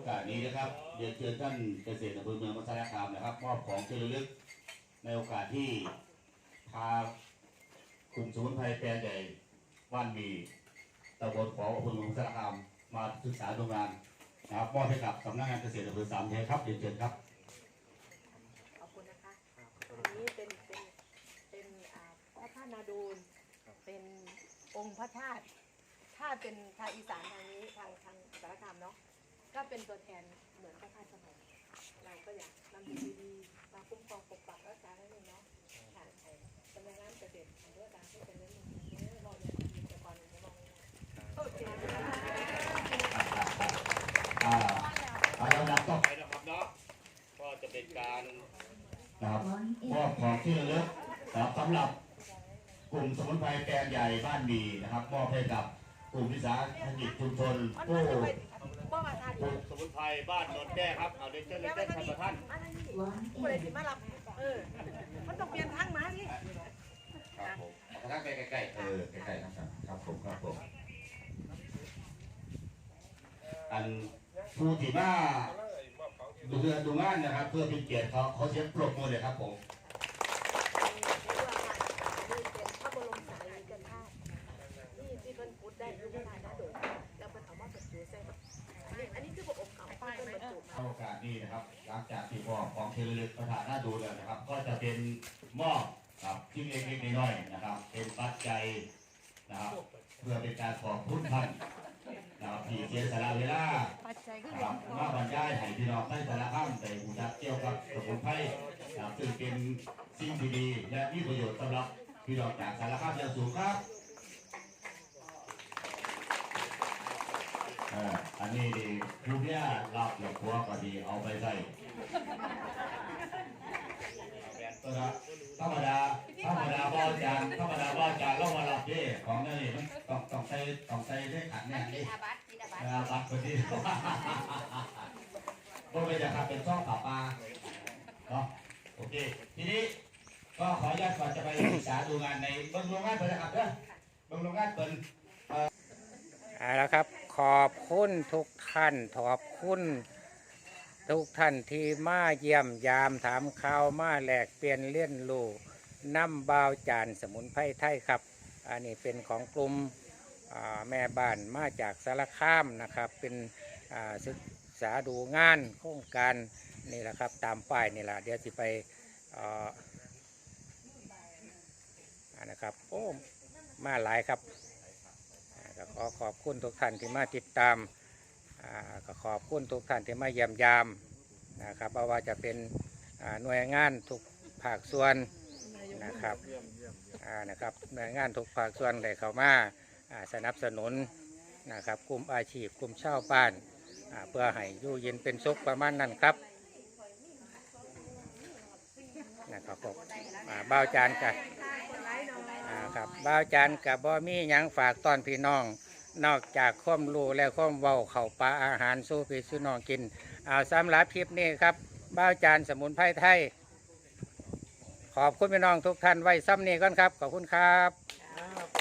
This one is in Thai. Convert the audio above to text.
อกาสนี้นะครับเรียนเชิญท่านเกษตรอำเภอเมืองมัสยคามนะครับ มอบของที่ระลึกในโอกาสที่พากลุ่มสมุนไพรแปลงใหญ่บ้านมีตำบลของอำเภอเมืองมัสยคามมาศึกษาดูงานนะครับมอบให้กับสำนักงานเกษตรอำเภอสามแยกครับเรียนเชิญครับขอบคุณนะคะอันนี้เป็นเป็นเป็นพระธาตุนาดูลเป็นองค์พระธาตุถ้าเป็นทางอีสานทางนี้ ก็เป็นตัวแทนเหมือนพระธาตุสมัยเราก็อยากนำสิ่งดีๆมาคุ้มครองปกปักรักษาให้เนาะค่ะสำนักงานเกษตรของเพื่อการให้เป็นเรื่องนี้เราอยากมีแต่ก่อนจะมองโอเคอ่าเอาลำดับต่อไปนะครับเนาะก็จะเป็นการครับมอบของที่ระลึกครับสำหรับกลุ่มสมุนไพรแปลงใหญ่บ้านมีนะครับมอบให้กับกลุ่มวิสาหกิจชุมชนผู้ บ่มาทานกลุ่มสมุนไพรบ้านโนนแก้ครับเอาเดนเจอร์เลแล้วเจมัอนร์ก็ท่านนี่ประธานมาทางนี้ผู้ใดที่มารับเออมันต้องเปลี่ยนทางมาสิครับผมเอากระทั่งไปใกล้ๆเออใกล้ๆนะครับครับผมครับผมอันผู้ที่มาดูเรือดูงานนะครับ เพื่อเป็นเกียรติเขาเขาเสียงปรบมือเลยครับผม นี่เป็นพระบรมสารีริกธาตุนี่ที่เพิ่นพุทธได้ยุคนานาโดดแล้วเพิ่นเอามาบรรจุใส่แบบอันนี้อันนี้คือพระอบเก่าที่เพิ่นบรรจุมา โอกาสนี้นะครับ หลังจากที่มอบของที่ระลึกประธานหน้าดูแล้วนะครับ ก็จะเป็นมอบครับที่เล็กๆน้อยๆนะครับ เป็นปัจจัยนะครับ เพื่อเป็นการขอบคุณท่านนะครับที่เสียสละเวลาปัจจัยคือนะครับมาบรรยายให้พี่น้องได้สารภาพแต่อุจักเกี่ยวกับสมุนไพรนะครับซึ่งเป็นสิ่งที่ดีและมีประโยชน์สำหรับพี่น้องจากสารภาพอย่างสูงครับ อ่ออันนี้ดีผู้เนี้ยรับหลักหัวก็ดีเอาไปใส่ตัวละธรรมดาธรรมดาบ่จานธรรมดาบ่จานเรามารับเด้ของนี่มันต้องต้องใส่ต้องใส่ได้ขันเนี่ยนี่อาบัตกินอาบัตอาบัตคนที่ก็ไม่จะทำเป็นช่องป่าปลาเนาะโอเคทีนี้ก็ขออนุญาตก่อนจะไปศึกษาดูงานในเบิ้งโรงงานเปิดนะครับเด้อเบิ้งโรงงานเปิดเอาละครับข อบคุณทุกท่านขอบคุณทุกท่านที่มาเยี่ยมยามถามข่าวมาแหลกเปลี่ยนเลี่ยนรู้น้ำบาวจานสมุนไพรไทยครับ อันนี้เป็นของกลุ่มแม่บ้านมาจากสารคามนะครับ เป็นศึกษาดูงานโครงการนี่แหละครับตามป้ายนี่แหละเดี๋ยวจะไปอ่านะครับโอ้มาหลายครับ ก็ขอขอบคุณทุกท่านที่มาติดตามอ่าก็ขอบคุณทุกท่านที่มาเยี่ยมยามนะครับไม่ว่าจะเป็นหน่วยงานทุกภาคส่วนนะครับนะครับหน่วยงานทุกภาคส่วนได้เข้ามาสนับสนุนนะครับกลุ่มอาชีพกลุ่มเช่าวบ้านเพื่อให้อยู่เย็นเป็นสุขประมาณนั้นครับนะครับผมอ่าบ้าวจานกัน ครับบ้าวจันกับบ่มีหยังฝากตอนพี่น้อง นอกจากข้อมรู้และข้อมเว้าเข่าปลาอาหารสู้พี่สู้น้องกินเอาสำหรับคลิปนี้ครับบ้าวจันสมุนไพรไทย ขอบคุณพี่น้องทุกท่านไว้ซ้ำนี้ก่อนครับ ขอบคุณครับ